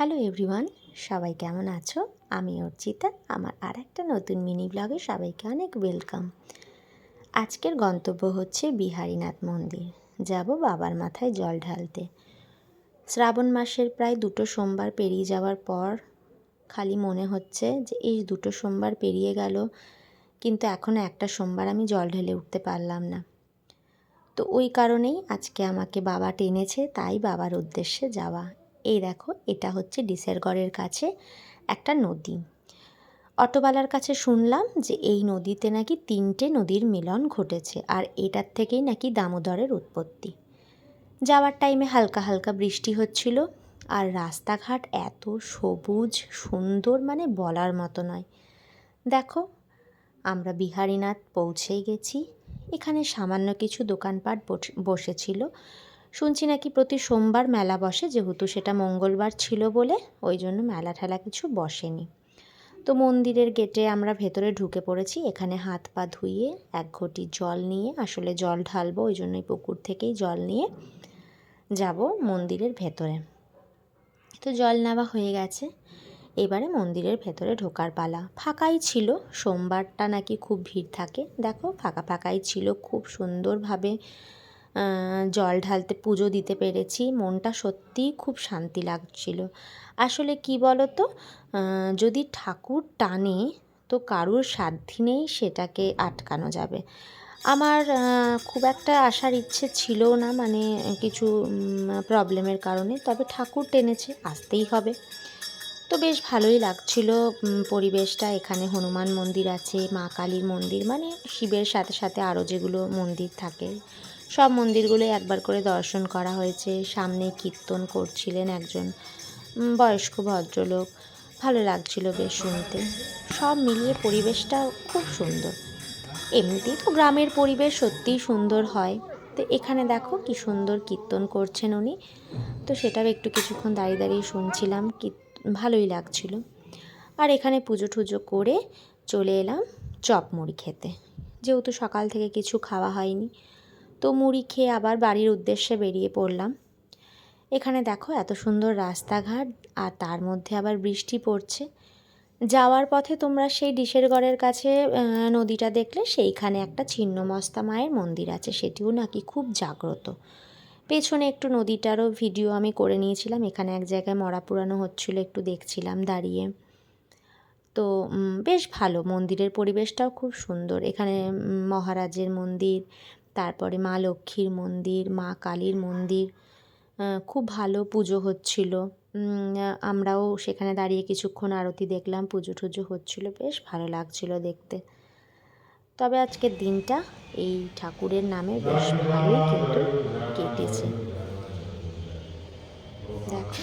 Hello everyone সবাই কেমন আছো? আমি অর্চিতা। আমার আর একটা নতুন মিনি ব্লগে সবাইকে অনেক ওয়েলকাম আজকের গন্তব্য হচ্ছে বিহারীনাথ মন্দির। যাব বাবার মাথায় জল ঢালতে। শ্রাবণ মাসের প্রায় দুটো সোমবার পেরিয়ে যাওয়ার পর খালি মনে হচ্ছে যে এই দুটো সোমবার পেরিয়ে গেল, কিন্তু এখনও একটা সোমবার আমি জল ঢেলে উঠতে পারলাম না। তো ওই কারণেই আজকে আমাকে বাবা টেনেছে, তাই বাবার উদ্দেশ্যে যাওয়া। এই দেখো, এটা হচ্ছে ডিসেরগড়ের কাছে একটা নদী। অটোওয়ালার কাছে শুনলাম যে এই নদীতে নাকি তিনটে নদীর মিলন ঘটেছে, আর এটার থেকেই নাকি দামোদরের উৎপত্তি। যাওয়ার টাইমে হালকা হালকা বৃষ্টি হচ্ছিল, আর রাস্তাঘাট এত সবুজ, সুন্দর মানে বলার মতো নয়। দেখো, আমরা বিহারীনাথ পৌঁছেই গেছি। এখানে সামান্য কিছু দোকানপাট বসেছিল। শুনছি নাকি প্রতি সোমবার মেলা বসে, যেহেতু সেটা মঙ্গলবার ছিল বলে, ওই জন্য মেলা ঠেলা কিছু বসেনি। তো মন্দিরের গেটে আমরা ভেতরে ঢুকে পড়েছি, এখানে হাত পা ধুইয়ে এক ঘটি জল নিয়ে, আসলে জল ঢালবো, ওই জন্যই পুকুর থেকেই জল নিয়ে যাব মন্দিরের ভেতরে। তো জল নেওয়া হয়ে গেছে, এবারে মন্দিরের ভেতরে ঢোকার পালা। ফাঁকাই ছিল, সোমবারটা নাকি খুব ভিড় থাকে। দেখো, ফাঁকা ফাঁকাই ছিল, খুব সুন্দরভাবে জল ঢালতে পুজো দিতে পেরেছি। মনটা সত্যিই খুব শান্তি লাগছিল। আসলে কি বলো তো যদি ঠাকুর টানে, তো কারুর সাধ্যি নেই সেটাকে আটকানো যাবে। আমার খুব একটা আসার ইচ্ছে ছিল না মানে কিছু প্রবলেমের কারণে, তবে ঠাকুর টেনেছে, আসতেই হবে। তো বেশ ভালোই লাগছিল পরিবেশটা। এখানে হনুমান মন্দির আছে, মা কালীর মন্দির মানে শিবের সাথে সাথে আরও যেগুলো মন্দির থাকে। সব মন্দিরগুলো একবার করে দর্শন করা হয়েছে। সামনে কীর্তন করছিলেন একজন বয়স্ক ভদ্রলোক। ভালো লাগছিল বেশ শুনতে। সব মিলিয়ে পরিবেশটা খুব সুন্দর। এমনিতেই তো গ্রামের পরিবেশ সত্যিই সুন্দর হয়। তো এখানে দেখো কি সুন্দর কীর্তন করছেন উনি। তো সেটাও একটু কিছুক্ষণ দাঁড়িয়ে দাঁড়িয়ে শুনছিলাম ভালোই লাগছিল। আর এখানে পুজো টুজো করে চলে এলাম চপ মুড়ি খেতে। যেহেতু সকাল থেকে কিছু খাওয়া হয়নি তো মুড়ি খেয়ে আবার বাড়ির উদ্দেশ্যে বেরিয়ে পড়লাম। এখানে দেখো এত সুন্দর রাস্তাঘাট আর তার মধ্যে আবার বৃষ্টি পড়ছে। যাওয়ার পথে তোমরা সেই ডিশেরগড়ের কাছে নদীটা দেখলে সেইখানে একটা ছিন্নমস্তা মায়ের মন্দির আছে, সেটিও নাকি খুব জাগ্রত। পেছনে একটু নদীটারও ভিডিও আমি করে নিয়েছিলাম, এখানে এক জায়গায় মরা পুরানো হচ্ছিল, একটু দেখছিলাম দাঁড়িয়ে। তো বেশ ভালো, মন্দিরের পরিবেশটাও খুব সুন্দর। এখানে মহারাজের মন্দির তারপরে মা লক্ষ্মীর মন্দির, মা কালীর মন্দির খুব ভালো পুজো হচ্ছিল। আমরাও সেখানে দাঁড়িয়ে কিছুক্ষণ আরতি দেখলাম, পুজো টুজো হচ্ছিল, বেশ ভালো লাগছিল দেখতে। তবে আজকের দিনটা এই ঠাকুরের নামে বেশ ভালোই কিন্তু কেটেছে। দেখো।